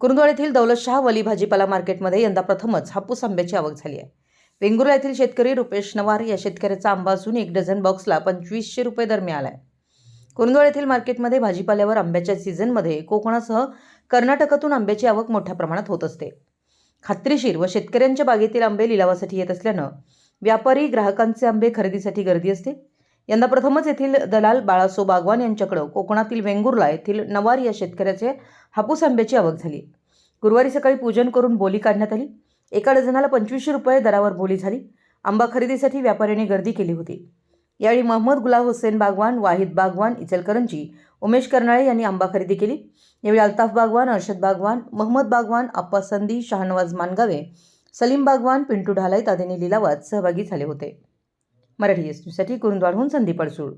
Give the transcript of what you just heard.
कुरुंदवाड येथील दौलतशाह वली भाजीपाला मार्केटमध्ये यंदा प्रथमच हापूस आंब्याची आवक झाली आहे. वेंगुर्ला येथील शेतकरी रुपेश नवार या शेतकऱ्याचा आंबा असून एक डझन बॉक्सला पंचवीसशे रुपये दर मिळाला आहे कुरुंदवाड येथील मार्केटमध्ये भाजीपाल्यावर आंब्याच्या सीझनमध्ये कोकणासह कर्नाटकातून आंब्याची आवक मोठ्या प्रमाणात होत असते. खात्रीशीर व शेतकऱ्यांच्या बागेतील आंबे लिलावासाठी येत असल्यानं व्यापारी ग्राहकांचे आंबे खरेदीसाठी गर्दी असते. यंदा प्रथमच येथील दलाल बाळासो बागवान यांच्याकडं कोकणातील वेंगुर्ला येथील नवार या शेतकऱ्याचे हापूस आंब्याची आवक झाली. गुरुवारी सकाळी पूजन करून बोली काढण्यात आली. एका डझनाला पंचवीसशे रुपये दरावर बोली झाली. आंबा खरेदीसाठी व्यापाऱ्यांनी गर्दी केली होती. यावेळी महम्मद गुलाब हुसेन बागवान वाहिद बागवान इचलकरंजी उमेश कर्नाळे यांनी आंबा खरेदी केली. यावेळी अल्ताफ बागवान अर्शद बागवान महम्मद बागवान अप्पा संदी शहानवाज मानगावे सलीम बागवान पिंटू ढालाईत आदींनी लिलावात सहभागी झाले होते. मराठी एस न्यूजसाठी कुरुंदवाडहून संदीप अडसूळ.